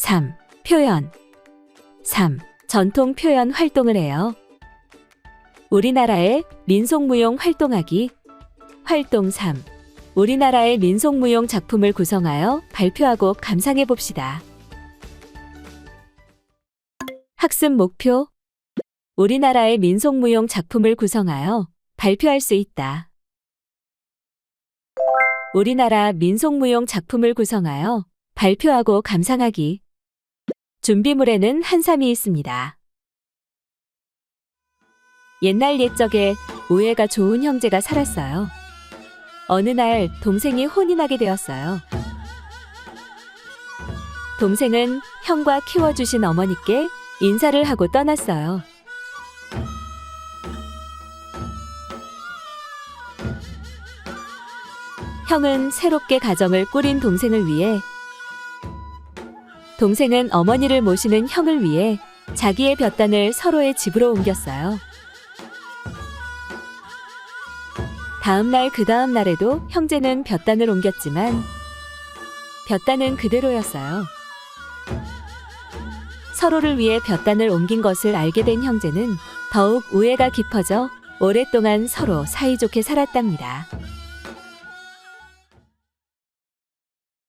3. 표현 3. 전통 표현 활동을 해요. 우리나라의 민속무용 활동하기 활동 3. 우리나라의 민속무용 작품을 구성하여 발표하고 감상해 봅시다. 학습 목표 우리나라의 민속무용 작품을 구성하여 발표할 수 있다. 우리나라 민속무용 작품을 구성하여 발표하고 감상하기. 준비물에는 한삼이 있습니다. 옛날 옛적에 우애가 좋은 형제가 살았어요. 어느 날 동생이 혼이 나게 되었어요. 동생은 형과 키워주신 어머니께 인사를 하고 떠났어요. 형은 새롭게 가정을 꾸린 동생을 위해 동생은 어머니를 모시는 형을 위해 자기의 볕단을 서로의 집으로 옮겼어요. 다음 날 그 다음 날에도 형제는 볕단을 옮겼지만 볕단은 그대로였어요. 서로를 위해 볕단을 옮긴 것을 알게 된 형제는 더욱 우애가 깊어져 오랫동안 서로 사이좋게 살았답니다.